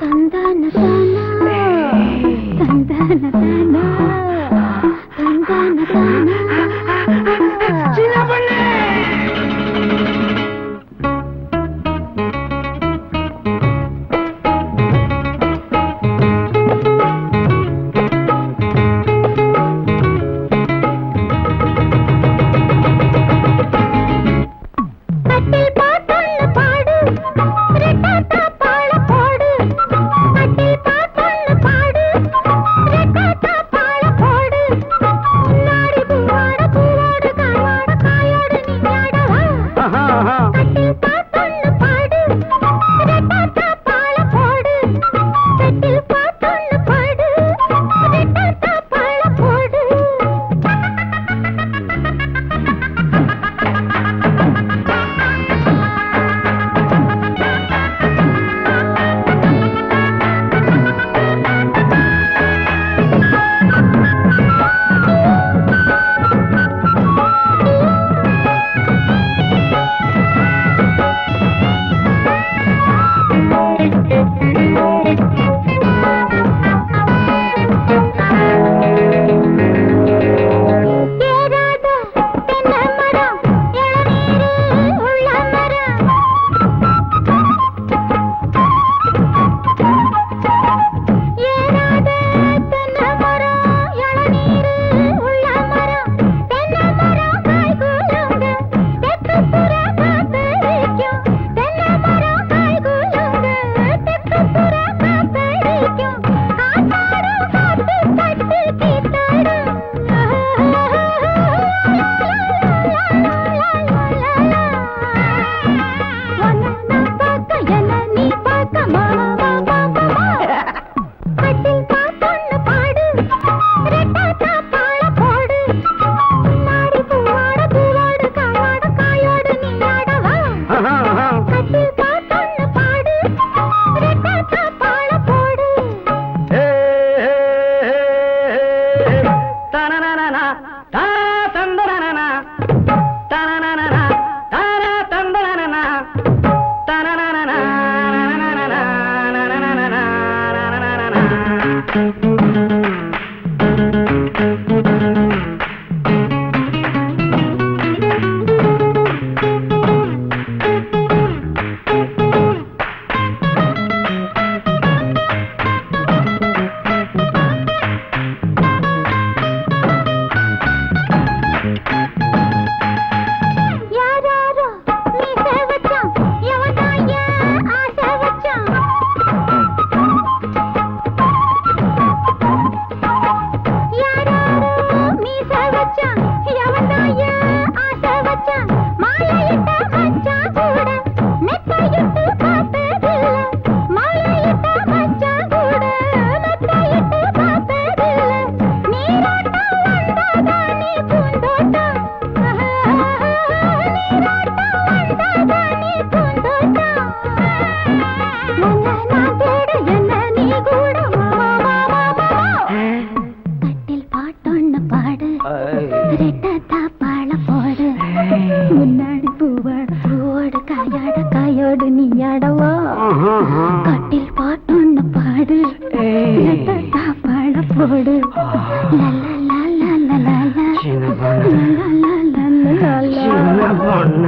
తందన తందన తందన తందన Thank you. பூவோட காயாட காயோடு நீ ஆடவோ கட்டில் பாட்டொன்னு பாடு. பாட. போடு லல்ல லல்ல லல்ல லல்ல லல்ல லல்ல